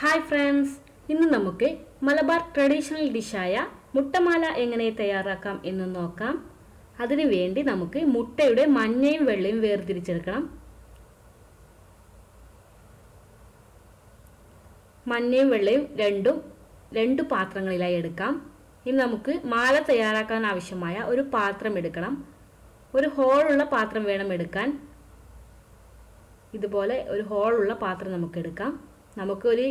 Hi friends ഇന്ന് നമുക്ക് Malabar traditional ഡിഷായ മുട്ടമാല എങ്ങനെ തയ്യാറാക്കാം എന്ന് നോക്കാം. അതിനു വേണ്ടി നമുക്ക് മുട്ടയുടെ മഞ്ഞയും വെള്ളയും വേർതിരിച്ചെടുക്കണം. മഞ്ഞയും വെള്ളയും രണ്ടും രണ്ട് പാത്രങ്ങളിലായി എടുക്കാം. ഇനി നമുക്ക് മാല തയ്യാറാക്കാൻ ആവശ്യമായ ഒരു പാത്രം എടുക്കണം. ഒരു ഹോളുള്ള പാത്രം വേണം എടുക്കാൻ. ഇതുപോലെ ഒരു ഹോളുള്ള പാത്രം നമുക്ക് എടുക്കാം. നമുക്കൊരു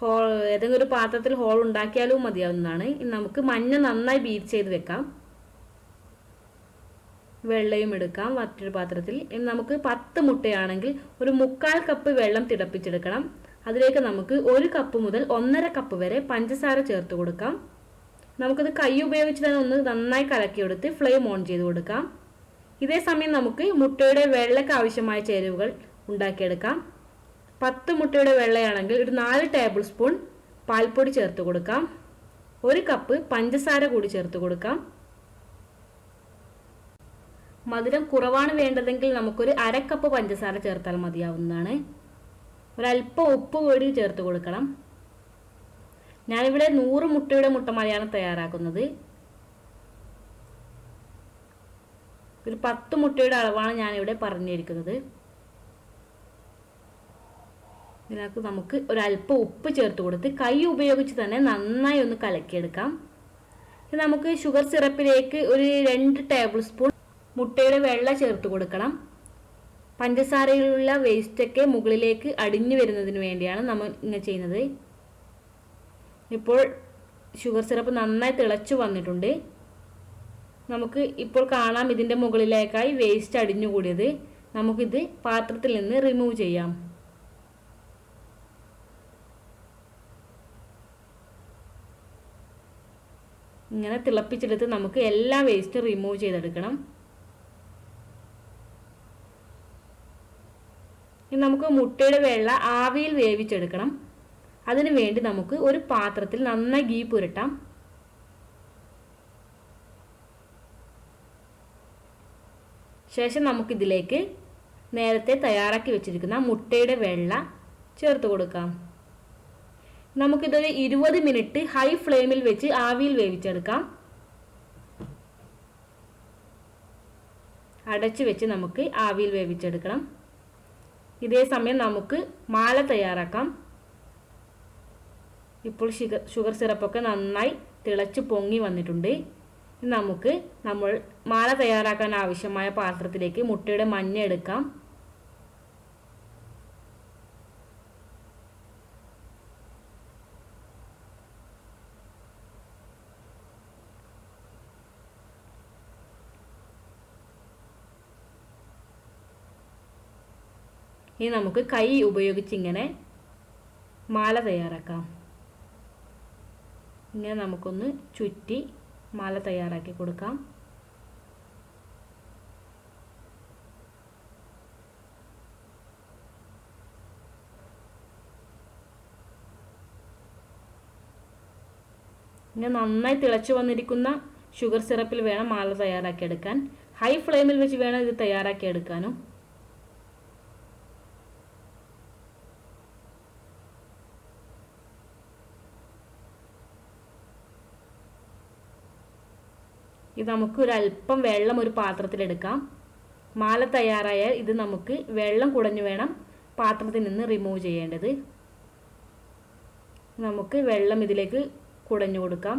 ഹോൾ ഏതെങ്കിലും ഒരു പാത്രത്തിൽ ഹോൾ ഉണ്ടാക്കിയാലും മതിയാവുന്നതാണ്. നമുക്ക് മഞ്ഞ നന്നായി ബീറ്റ് ചെയ്ത് വെക്കാം. വെള്ളയും എടുക്കാം മറ്റൊരു പാത്രത്തിൽ. നമുക്ക് പത്ത് മുട്ടയാണെങ്കിൽ ഒരു മുക്കാൽ കപ്പ് വെള്ളം തിളപ്പിച്ചെടുക്കണം. അതിലേക്ക് നമുക്ക് ഒരു കപ്പ് മുതൽ ഒന്നര കപ്പ് വരെ പഞ്ചസാര ചേർത്ത് കൊടുക്കാം. നമുക്കത് കൈ ഉപയോഗിച്ച് തന്നെ ഒന്ന് നന്നായി കലക്കിയെടുത്ത് ഫ്ലെയിം ഓൺ ചെയ്ത് കൊടുക്കാം. ഇതേ സമയം നമുക്ക് മുട്ടയുടെ വെള്ളയ്ക്ക് ആവശ്യമായ ചേരുവകൾ ഉണ്ടാക്കിയെടുക്കാം. പത്ത് മുട്ടയുടെ വെള്ളയാണെങ്കിൽ ഒരു നാല് ടേബിൾ സ്പൂൺ പാൽപ്പൊടി ചേർത്ത് കൊടുക്കാം. ഒരു കപ്പ് പഞ്ചസാര കൂടി ചേർത്ത് കൊടുക്കാം. മധുരം കുറവാണ് വേണ്ടതെങ്കിൽ നമുക്കൊരു അരക്കപ്പ് കപ്പ് പഞ്ചസാര ചേർത്താൽ മതിയാവുന്നതാണ്. ഒരല്പം ഉപ്പ് കൂടി ചേർത്ത് കൊടുക്കണം. ഞാനിവിടെ നൂറ് മുട്ടയുടെ മുട്ടമലയാണ് തയ്യാറാക്കുന്നത്. ഒരു പത്ത് മുട്ടയുടെ അളവാണ് ഞാനിവിടെ പറഞ്ഞിരിക്കുന്നത്. ഇതിനകത്ത് നമുക്ക് ഒരല്പം ഉപ്പ് ചേർത്ത് കൊടുത്ത് കൈ ഉപയോഗിച്ച് തന്നെ നന്നായി ഒന്ന് കലക്കിയെടുക്കാം. നമുക്ക് ഷുഗർ സിറപ്പിലേക്ക് ഒരു രണ്ട് ടേബിൾ സ്പൂൺ മുട്ടയുടെ വെള്ള ചേർത്ത് കൊടുക്കണം. പഞ്ചസാരയിലുള്ള വേസ്റ്റൊക്കെ മുകളിലേക്ക് അടിഞ്ഞു വരുന്നതിന് വേണ്ടിയാണ് നമ്മൾ ഇങ്ങനെ ചെയ്യുന്നത്. ഇപ്പോൾ ഷുഗർ സിറപ്പ് നന്നായി തിളച്ചു വന്നിട്ടുണ്ട്. നമുക്ക് ഇപ്പോൾ കാണാം ഇതിന്റെ മുകളിലേക്കായി വേസ്റ്റ് അടിഞ്ഞുകൂടിയത് നമുക്കിത് പാത്രത്തിൽ നിന്ന് റിമൂവ് ചെയ്യാം. ഇങ്ങനെ തിളപ്പിച്ചെടുത്ത് നമുക്ക് എല്ലാ വേസ്റ്റും റിമൂവ് ചെയ്തെടുക്കണം. ഇനി നമുക്ക് മുട്ടയുടെ വെള്ള ആവിയിൽ വേവിച്ചെടുക്കണം. അതിനു വേണ്ടി നമുക്ക് ഒരു പാത്രത്തിൽ നന്നായി ഗീ പുരട്ടാം. ശേഷം നമുക്കിതിലേക്ക് നേരത്തെ തയ്യാറാക്കി വെച്ചിരിക്കുന്ന മുട്ടയുടെ വെള്ള ചേർത്ത് കൊടുക്കാം. നമുക്കിതൊരു ഇരുപത് മിനിറ്റ് ഹൈ ഫ്ലെയിമിൽ വെച്ച് ആവിയിൽ വേവിച്ചെടുക്കാം. അടച്ചു വെച്ച് നമുക്ക് ആവിയിൽ വേവിച്ചെടുക്കണം. ഇതേ സമയം നമുക്ക് മാല തയ്യാറാക്കാം. ഇപ്പോൾ ഷുഗർ ഷുഗർ സിറപ്പൊക്കെ നന്നായി തിളച്ച് പൊങ്ങി വന്നിട്ടുണ്ട്. നമുക്ക് നമ്മൾ മാല തയ്യാറാക്കാൻ ആവശ്യമായ പാത്രത്തിലേക്ക് മുട്ടയുടെ മഞ്ഞ എടുക്കാം. ഇനി നമുക്ക് കൈ ഉപയോഗിച്ച് ഇങ്ങനെ മാല തയ്യാറാക്കാം. ഇങ്ങനെ നമുക്കൊന്ന് ചുറ്റി മാല തയ്യാറാക്കി കൊടുക്കാം. ഇങ്ങനെ നന്നായി തിളച്ചു വന്നിരിക്കുന്ന ഷുഗർ സിറപ്പിൽ വേണം മാല തയ്യാറാക്കി എടുക്കാൻ ഹൈ ഫ്ലെയിമിൽ വെച്ച് വേണം ഇത് തയ്യാറാക്കി ഇത് നമുക്ക് ഒരു അല്പം വെള്ളം ഒരു പാത്രത്തിലെടുക്കാം. മാല തയ്യാറായാൽ ഇത് നമുക്ക് വെള്ളം കുടഞ്ഞു വേണം പാത്രത്തിൽ നിന്ന് റിമൂവ് ചെയ്യേണ്ടത്. നമുക്ക് വെള്ളം ഇതിലേക്ക് കുടഞ്ഞു കൊടുക്കാം.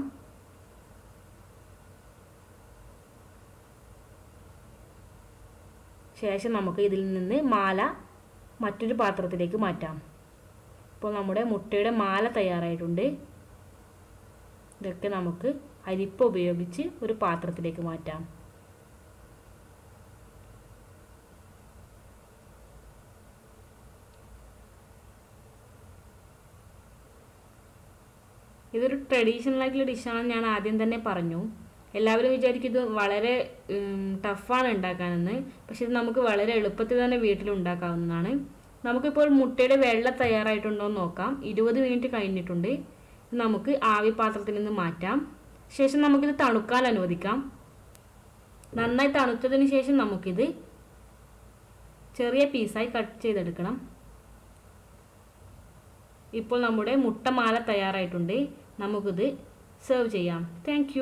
ശേഷം നമുക്ക് ഇതിൽ നിന്ന് മാല മറ്റൊരു പാത്രത്തിലേക്ക് മാറ്റാം. ഇപ്പോൾ നമ്മുടെ മുട്ടയുടെ മാല തയ്യാറായിട്ടുണ്ട്. ഇതൊക്കെ നമുക്ക് അരിപ്പ ഉപയോഗിച്ച് ഒരു പാത്രത്തിലേക്ക് മാറ്റാം. ഇതൊരു ട്രഡീഷണൽ ആയിട്ടുള്ള ഡിഷാണ് ഞാൻ ആദ്യം തന്നെ പറഞ്ഞു. എല്ലാവരും വിചാരിക്കും ഇത് വളരെ ടഫാണ് ഉണ്ടാക്കാനെന്ന്. പക്ഷെ ഇത് നമുക്ക് വളരെ എളുപ്പത്തിൽ തന്നെ വീട്ടിൽ ഉണ്ടാക്കാവുന്നതാണ് നമുക്കിപ്പോൾ മുട്ടയുടെ വെള്ള തയ്യാറായിട്ടുണ്ടോ എന്ന് നോക്കാം. ഇരുപത് മിനിറ്റ് കഴിഞ്ഞിട്ടുണ്ട്. നമുക്ക് ആവി പാത്രത്തിൽ നിന്ന് മാറ്റാം. ശേഷം നമുക്കിത് തണുക്കാൻ അനുവദിക്കാം. നന്നായി തണുത്തതിന് ശേഷം നമുക്കിത് ചെറിയ പീസായി കട്ട് ചെയ്തെടുക്കണം. ഇപ്പോൾ നമ്മുടെ മുട്ടമാല തയ്യാറായിട്ടുണ്ട്. നമുക്കിത് സെർവ് ചെയ്യാം. താങ്ക്